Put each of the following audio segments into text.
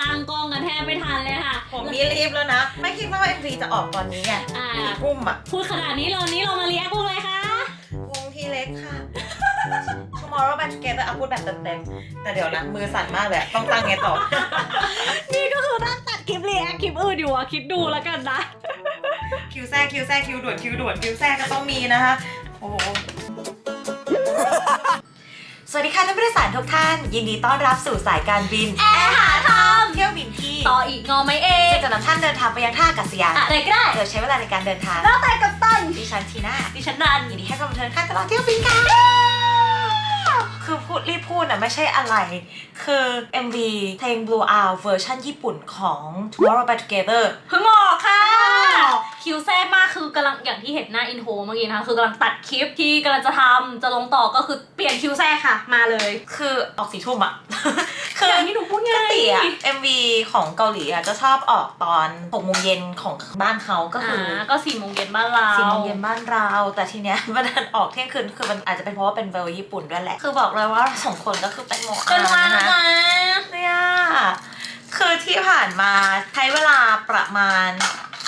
ตั้งกล้องกันแทบไม่ทันเลยค่ะผมมีรีบแล้วนะ ไม่คิดว่า MV จะออกตอนนี้ไงอ่าสี่ทุ่มอะพูดขนาดนี้เรานี้เรามาเรียกพวกเลยค่ะ วงที่เล็กค่ะ Tomorrow by Together เอาพูดแบบเต็มๆแต่เดี๋ยวนะ มือสั่นมากเลยอะต้องตั้งไงต่อ นี่ก็คือนั่งตัดคลิปเรียกคลิปอื่นอยู่อะคิดดูแล้วกันนะ คิวแทรกคิวแทรกคิวด่วนคิวด่วนคิวแทรกก็ต้องมีนะคะ โอ้โห สวัสดีค่ะท่านผู้โดยสารทุกท่าน ยินดีต้อนรับสู่สายการบินแอร์หาทเที่ยวบินที่ต่ออีกงอไหมเองซึ่งจะนำท่านเดินทางไปยังท่าอากาศยานอะไรก็ได้โดยใช้เวลาในการเดินทางแล้วแต่กับตันดิฉันทีน่าดิฉันนันยินดีให้กำลังเทินค่ะตลอดเที่ยวบินค่ะคือพูดรีบพูดนะไม่ใช่อะไร คือ MV เพลง Blue Out เวอร์ชันญี่ปุ่นของ Tomorrow by Together เพิ่งออก อกำลังอย่างที่เห็นหน้าอินโทรเมื่อกี้นะคะคือกำลังตัดคลิปที่กำลังจะทำจะลงต่อก็คือเปลี่ยนคิวแซ่ค่ะ มาเลยคือออกสี่ทุ่มอะคืคือออย่างที่หนูพูดไง ปกติอะ MV ของเกาหลีอะจะชอบออกตอน6โมงเย็นของบ้านเขาก็คืออ่าอก็สี่โมงเย็นบ้านเราสี่โมงเย็นบ้านเรา แต่ทีเนี้ยมันดันออกเที่ยงคืนคือมันอาจจะเป็นเพราะว่าเป็นเวลญี่ปุ่นด้วยแหละ คือบอกเลยว่าสองคนก็คือเป็นโมเป็นอาวันนะนะเนี่ยคือที่ผ่านมาใช้เวลาประมาณ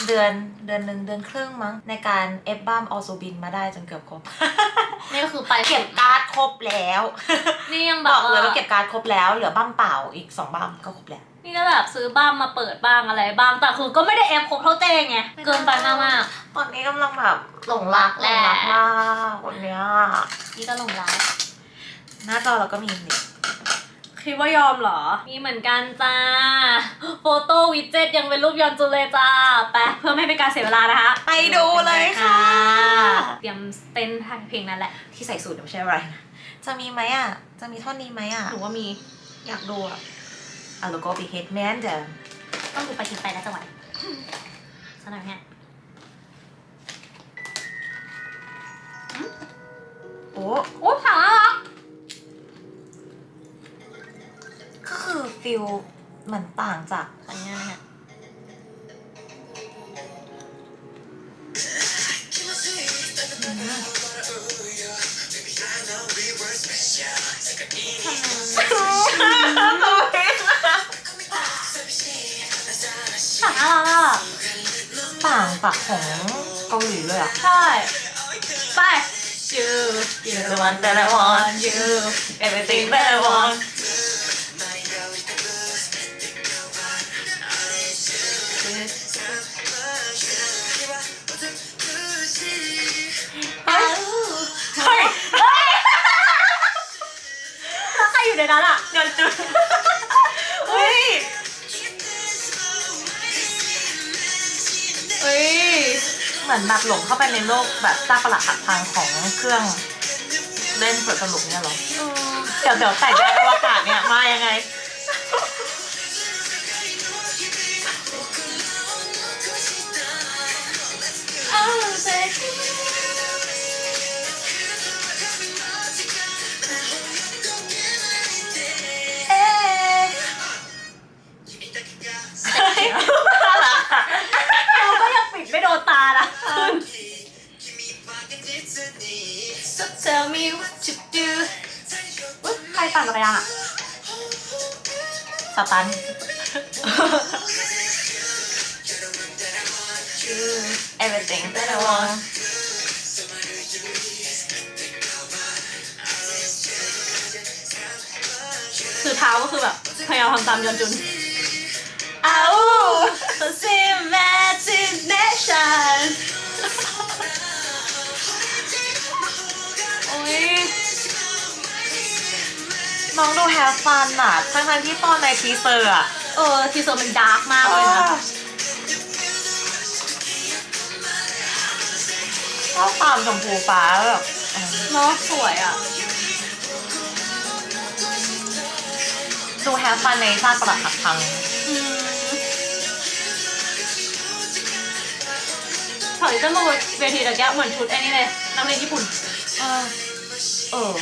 เดือนเดือนหนึ่งเดือนครึ่งมั้งในการเอฟบ้ามออซูบินมาได้จนเกือบครบ นี่ก็คือไปเก็บการ์ดครบแล้วนี่ยังแบบบอกเลยว่าว่าเก็บการ์ดครบแล้วเหลือบ้ามเปล่าอีกสองบ้ามก็ครบแล้วนี่ก็แบบซื้อบ้างมาเปิดบ้างอะไรบ้างแต่คือก็ไม่ได้เอฟครบเท่าเต้ไงเกินไปมากมากตอนนี้กำลังแบบหลงรักแหหลละงรักมากวันเนี้ยๆนี่ก็ลงไลฟ์หน้าจอเราก็มีนี่ คิดว่ายอมเหรอ มีเหมือนกันจ้า โฟโต้วิดเจ็ตยังเป็นรูปยอนต์จุเลยจ้าไปเพื่อไม่ให้เป็นการเสียเวลานะคะไปดูเลยค่ะ เตรียมเต้นท่าเพลงนั้นแหละ ที่ใส่สูทไม่ใช่อะไรนะจะมีไหมอะ จะมีท่อนนี้ไหมอะหนูว่ามีอยากดูอะอะแล้วก็บีเฮดแมนเดิมต้องดูไปคิดไปแล้วจังหวะ ลเหมือนต่างจากอันนี้นะฮะฉากน่ารักอะต่างจากของเกาหลีเลยอะ ใช่ ไป you You're the one that I want you everything that I want นนั้นอะยอนจุนเฮ้ยเฮ้ยเหมือนแบบหลงเข้าไปในโลกแบบซางปลักหักพังของเครื่องเล่นสวนสนุกเนี่ยเหรอ เดี๋ยวเดี๋ยวแต่งยานอวกาศเนี่ยมายังไง ปั่นจักรยานอะสตัน everything that I want คือเท้าก็คือแบบพยายามทำตามยอนจุนเอา imagination โอ้ น้องดูแฮฟฟันอะทั้งๆที่ตอนในทีเซอร์อะ เออทีเซอร์มันดาร์กมากเลยนะชอบความชมพูฟ้าแบบเออเนาะสวยอะ ดูแฮฟฟันในซากปลักหักพังอืมถอยจะมาบนเวทีตะแกเหมือนชุดไอ้นี่เลยนักเรียนญี่ปุ่น เออ เออ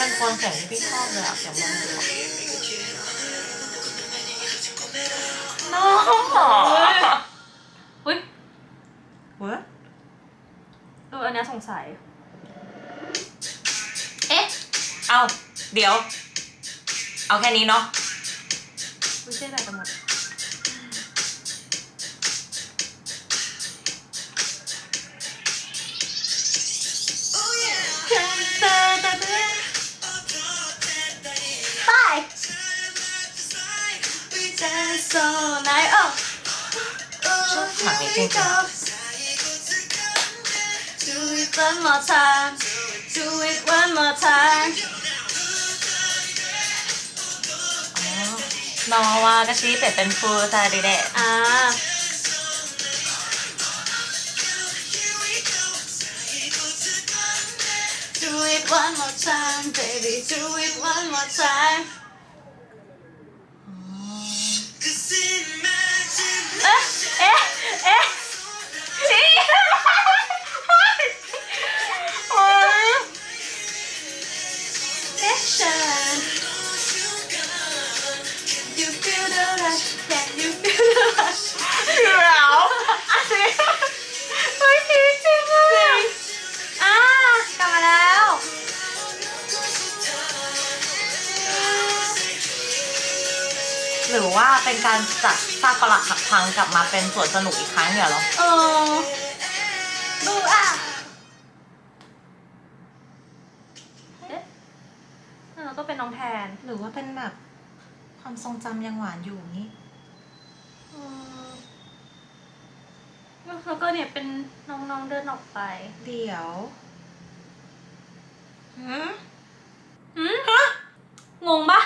มันควงแขนพี่ชอบเลยอะแขนมันน้องเฮ้ยเว้ยเอออันนี้สงสัย เอ๊ะ เอาเดี๋ยว เอาแค่นี้เนาะไม่ใช่อะไรจะหมด Dance all night. Oh. ฉากนี้จริง Do it one more time. Do it one more time. ๆอ๋อน้องว่ากะชีเปลี่ยนเป็นฟูตาดีเดะอ่า Do it one more time, baby. Do it one more time. เป็นการจัดซากปลักหักพังกลับมาเป็นสวนสนุกอีกครั้งเนี่ยเหรอ เออดูอะเอ๊ะแล้วก็เป็นน้องแทนหรือว่าเป็นแบบความทรงจำยังหวานอยู่นี่เออแล้วก็เนี่ยเป็นน้องๆเดินออกไปเดี๋ยวหืม หืมงงปะ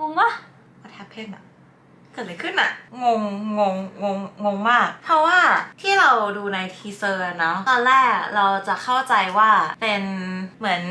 งงปะ What happened อะเกิดอะไรขึ้นอะงงงงงงงงมาก เพราะว่าที่เราดูในทีเซอร์เนาะตอนแรกเราจะเข้าใจว่าเป็นเหมือน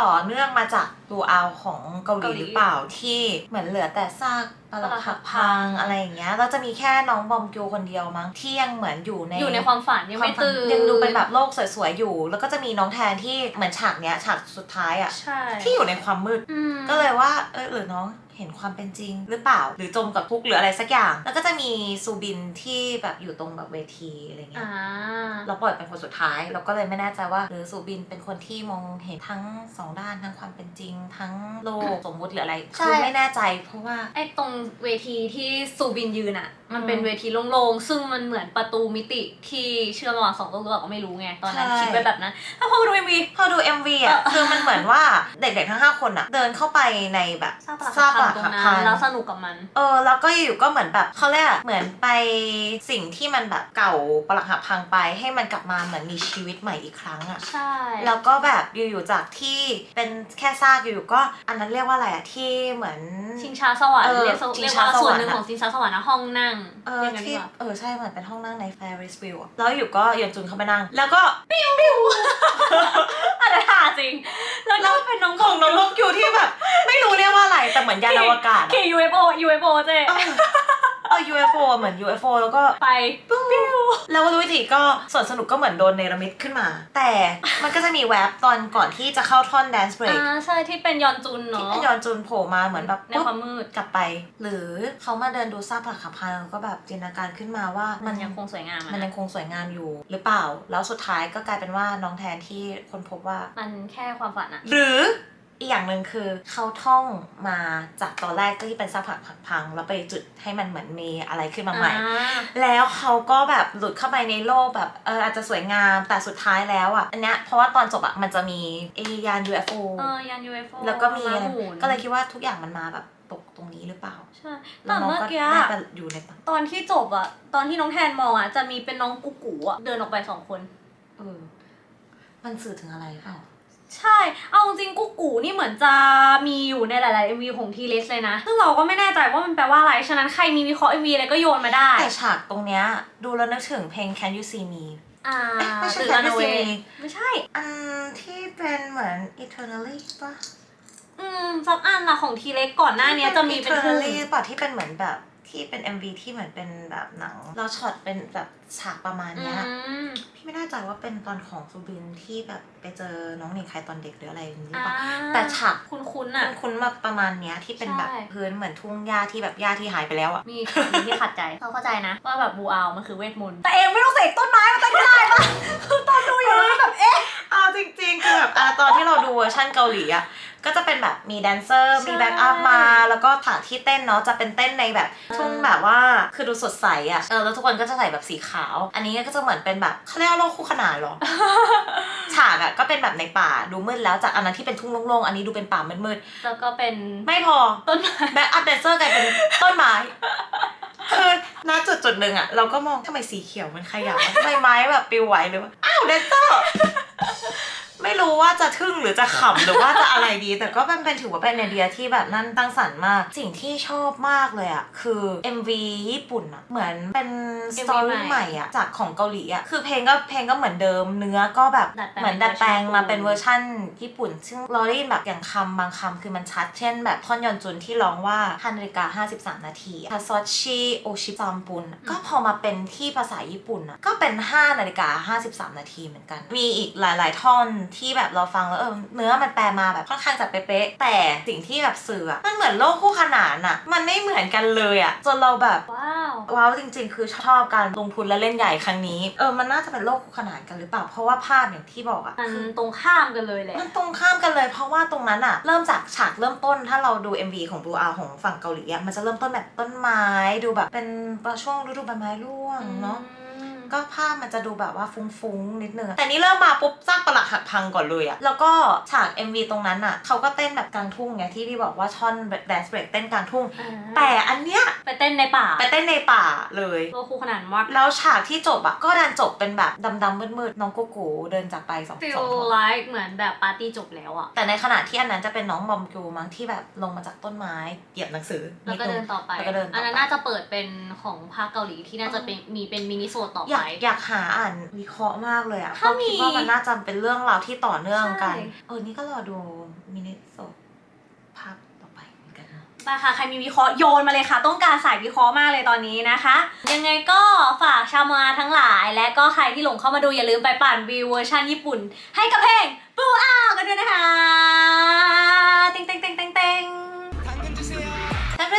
ต่อเนื่องมาจากดูเอาของเกาหลีหรือเปล่าที่เหมือนเหลือแต่ซากปลักหักพังอะไรอย่างเงี้ยเราจะมีแค่น้องบอมกิวคนเดียวมั้งที่ยังเหมือนอยู่ในอยู่ในความฝันยังไม่ตื่นยังดูเป็นแบบโลกสวยๆอยู่ แล้วก็จะมีน้องแทนที่เหมือนฉากเนี้ยฉากสุดท้ายอะใช่ที่อยู่ในความมืดอืมก็เลยว่าเออหรือน้องเห็นความเป็นจริงหรือเปล่า หรือจมกับทุกข์หรืออะไรสักอย่าง แล้วก็จะมีซูบินที่แบบอยู่ตรงแบบเวทีอะไรเงี้อ่ายเราปล่อยเป็นคนสุดท้าย เราก็เลยไม่แน่ใจว่าหรือซูบินเป็นคนที่มองเห็นทั้งสองด้านทั้งความเป็นจริงทั้งโลกสมมุติหรืออะไร ใช่ คือไม่แน่ใจ เพราะว่าไอ้ตรงเวทีที่ซูบินยืนอะมันอืมเป็นเวทีโล่งๆ ซึ่งมันเหมือนประตูมิติที่เชื่อมระหว่างสองโลกเราก็ไม่รู้ไง ตอนนั้นใช่ คิดไว้แบบนั้น ถ้าพอมาดูเอ็มวี พอดู MV อะเออคือมันเหมือนว่าเด็กๆทั้ง 5 คนอะ เดินเข้าไปในแบบสร้างปลักซากปหัลักกตรงหักนั้พันงแล้วสนุกกับมัน เออแล้วก็อยู่ก็เหมือนแบบเขาเรียกอะเหมือนไปสิ่งที่มันแบบเก่าปลักหักพังไปให้มันกลับมาเหมือนมีชีวิตใหม่อีกครั้งอะใช่ แล้วก็แบบอยู่ๆจากที่เป็นแค่ซากอยู่ๆก็อันนั้นเรียกว่าอะไรอะที่เหมือน ชิงช้าสวรรค์เออเรียกชิงเรียกช้าว่าสส่ววรนรค์หนึ่งอะ ของชิงช้าสวรรค์นะห้องนั่งเออเรียกกันดีที่กว่าเออ ใช่เหมือนเป็นห้องนั่งใน Ferris wheel อะแล้วอยู่ก็ยอนจุนเข้าไปนั่ง แล้วก็ปิ้วปิ้วอันนั้นท่าจริง แล้วก็เป็นน้องของน้องลูกอยู่ที่แบบ ไม่รู้เรียกว่าอะไร แต่เหมือนยานอวกาศอะเค UFO UFO เจ๊เออเออ UFO อะเหมือน UFO แล้วก็ไป แล้วรู้วิธีก็ส่วนสนุกก็เหมือนโดนเนรมิตขึ้นมา แต่มันก็จะมีแวบตอนก่อนที่จะเข้าท่อน dance break อ่าใช่ที่เป็นยอนจุนที่เนาะ เป็นยอนจุนโผล่มาเหมือนแบบในความมืด กลับไป หรือเขามาเดินดูซากปลักหักพังแล้วก็แบบจินตนาการขึ้นมาว่ามัมันยังคงสวยงามอะมันยังคงสวยงามอยู่ หรือเปล่า แล้วสุดท้ายก็กลายเป็นว่าน้องแทนที่คนพบว่า มันแค่ความฝันอะหรือ อีกอย่างหนึ่งคือเขาท่องมาจากตอนแรกก็ที่เป็นซากปลักหักพัง แล้วไปจุดให้มันเหมือนมีอะไรขึ้นมาใหม่อ่าแล้วเขาก็แบบหลุดเข้าไปในโลกแบบเอออาจจะสวยงามแต่สุดท้ายแล้วอะอันเนี้ยเพราะว่าตอนจบอะมันจะมีเอยาน UFO เออยาน UFO แล้วก็มีอะไราหมุนก็เลยคิดว่าทุกอย่างมันมาแบบตกตรงนี้หรือเปล่า ใช่แล้แต่วน้องเมื่อก็กี้ได้อะไปอยู่ในปังตอนที่จบอะตอนที่น้องแทนมองอะจะมีเป็นน้องกุ๊กกูอะเดินออกไปสองคนเออมันสื่อถึงอะไรเปล่า ใช่ เอาจริงๆกุ๊กกูนี่เหมือนจะมีอยู่ในหลาย ๆ MV ของทีเลสเลยนะ ซึ่งเราก็ไม่แน่ใจว่ามันแปลว่าอะไร ฉะนั้นใครมีวิเคราะห์ MV อะไรก็โยนมาได้ แต่ฉากตรงเนี้ยดูแล้วนึกถึงเพลง Can You See Me อ่าเอ๊ะไม่ใช่ตื่น Can รั You นเว See Me ไม่ใช่ อันที่เป็นเหมือน Eternally ป่ะอืมสักอันละของทีเล็กก่อนหน้าเนี้ยจะมีเป็นทุ่ง Eternally ป่ะที่เป็นเหมือนแบบ ที่เป็น MV ที่เหมือนเป็นแบบหนังแล้วช็อตเป็นแบบฉากประมาณอืเนี้ยมพี่ไม่แน่ใจว่าเป็นตอนของซูบินที่แบบไปเจอน้องหนิงใครตอนเด็กหรืออะไรอย่างนี้หรืออ่าเปล่าแต่ฉากคุ้นๆอะคุ้นๆมาประมาณเนี้ยที่เป็นแบบใช่พื้นเหมือนทุ่งหญ้าที่แบบหญ้าที่หายไปแล้วอะมีคำหนึ่งที่ขัดใจเราเข้าใจนะว่าแบบบูอาวมันคือเวทมนต์แต่เองไม่ต้องเสกต้นไม้มาตั้งได้ปะคือตอนดูอยู่แล้วแบบเอ๊ะเอาเอา จริงๆ คือแบบอะตอนที่เราดูเวอร์ชันเกาหลีอะก็จะเป็นแบบมีแดนเซอร์ใช่มีแบ็กอัพมา แล้วก็ฉากที่เต้นเนาะจะเป็นเต้นในแบบทุ่งแบบว่าคือดูสดใสอะเออแล้วทุกคนก็จะใส่แบบสีขาว อันนี้ก็จะเหมือนเป็นแบบเขาเรียกว่าโลกคู่ขนานเหรอฉากอะก็เป็นแบบในป่าดูมืดแล้วจากอันนั้นที่เป็นทุ่งโล่งๆอันนี้ดูเป็นป่ามืดแล้วก็เป็นๆไม่พอต้นไม้แบ็กอัพแดนเซอร์กลายเป็นต้นไม้ คือณจุดจุดๆหนึ่งอะเราก็มองทำไมสีเขียวมันขยับวะทำไมไม้แบบปิวไหวหรือว่าอ้าวแดนเซอร์ ไม่รู้ว่าจะทึ่งหรือจะขำหรือว่าจะอะไรดี แต่ก็เป็นเป็นถือว่าเป็นไอเดียที่แบบนั่นตั้งสรรค์มาก สิ่งที่ชอบมากเลยอะคือ MV ญี่ปุ่นอะเหมือนเป็นสตอ MV รี่ใหม่ใหม่อะจากของเกาหลีอะคือเพลงก็เพลงก็เหมือนเดิมเนื้อก็แบบดัดแปลงเหมือนดัดแปลงมาเป็เป็นนเวเวออร์ร์ชัชันนญี่ปุ่น ซึ่งเราได้ยินแบบอย่างคำบางคำคือมันชัด เช่น แบบท่อนยอนจุนที่ร้องว่า5นาฬิกา53 นาทีคาซอชิโอชิซัมปุนก็พอมาเป็นที่ภาษาญี่ปุ่นอะก็เป็น5นาฬิกา53 นาทีเหมือนกัน มีอีกหลาย ๆ ท่อนที่แบบเราฟังแล้วเออเนื้อมันแปลมาแบบค่อนข้างจะเป๊ะๆแต่สิ่งที่แบบสื่ออะมันเหมือนโลกคู่ขนานอะมันไม่เหมือนกันเลยอะจนเราแบบว้าวว้าวจริง ๆ คือชอบการลงทุนและเล่นใหญ่ครั้งนี้เออมันน่าจะเป็นโลกคู่ขนานกันหรือเปล่าเพราะว่าภาพอย่างที่บอกอะมันคือตรงข้ามกันเลยแหละมันตรงข้ามกันเลยเพราะว่าตรงนั้นอะเริ่มจากฉากเริ่มต้นถ้าเราดู MV ของ Blue R ของฝั่งเกาหลีอะมันจะเริ่มต้นแบบต้นไม้ดูแบบเป็นช่วงฤดูใบไม้ร่วงเนาะ ก็ภาพมันจะดูแบบว่าฟุ้งๆนิดนึงอะแต่นี่เริ่มมาปุ๊บสร้างประหลักหักพังก่อนเลยอะแล้วก็ฉาก MV ตรงนั้นอะเขาก็เต้นแบบกลางทุ่งไงที่พี่บอกว่าท่อนแดนซ์เบรกเต้นกลางทุ่งอ่าแต่อันเนี้ยไปเต้นในป่าไปเต้นในป่าเลยโลกคู่ขนานมากแล้วฉากที่จบอะก็ดันจบเป็นแบบดำๆมืดๆน้องโกโก้เดินจากไปสองฟีสลองคนไลค์เหมือนแบบปาร์ตี้จบแล้วอะแต่ในขณะที่อันนั้นจะเป็นน้องบอมกูมั้งที่แบบลงมาจากต้นไม้เหยียบหนังสือแล้วก็เดินต่อไปแล้วก็เดินต่อไปอันนั้นน่าจะเปิดเป็นของภาคเกาหลีที่น่าจะเป็นมีเป็นมินิโซดต่ออยาไปกอยากหาอ่านวิเคราะห์มากเลยอะเพถ้าราะคิดมีว่ามันน่าจะเป็นเรื่องราวที่ต่อเนื่องกันใช่เออ นี่ก็รอดูมินิโซดภาพต่อไปเหมือนกันนะมาค่ะใครมีวิเคราะห์โยนมาเลยค่ะ ต้องการสายวิเคราะห์มากเลยตอนนี้นะคะ ยังไงก็ฝากชาวมาทั้งหลาย และก็ใครที่หลงเข้ามาดูอย่าลืมไปปั่นวิวเวอร์ชันญี่ปุ่น ให้กับเพลงปูอ้าวกันด้วยนะคะ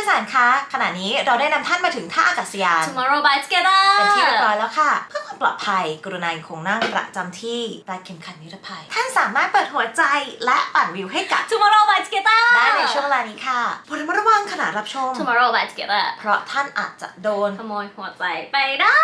สารคะขณะนี้เราได้นำท่านมาถึงท่าอากาศยาน Tomorrow by Together เป็นที่เรียบร้อยแล้วค่ะ เพื่อความปลอดภัยกรุณายังคงนั่งประจำที่รัดเข็มขัดนิรภัย ท่านสามารถเปิดหัวใจและปั่นวิวให้กับ Tomorrow by Together ได้ในช่วงเวลานี้ค่ะโปรดระมัดระวังขณะรับชม Tomorrow by Together เพราะท่านอาจจะโดนขโมยหัวใจไปได้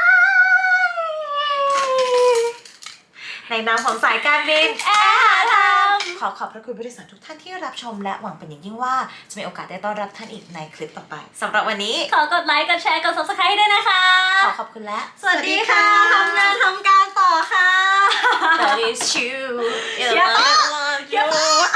ในนามของสายการบินแอร์หาท ขอขอบพระคุณผู้โดยสารทุกท่านที่รับชมและหวังเป็นอย่างยิ่งว่า จะมีโอกาสได้ต้อนรับท่านอีกในคลิปต่อไปสำหรับวันนี้ ขอกดไลค์ กดแชร์ กด subscribe ให้ด้วยนะคะ ขอขอบคุณและสวัสดีค่ะทำงานทำการต่อค่ะ That is true เชียร์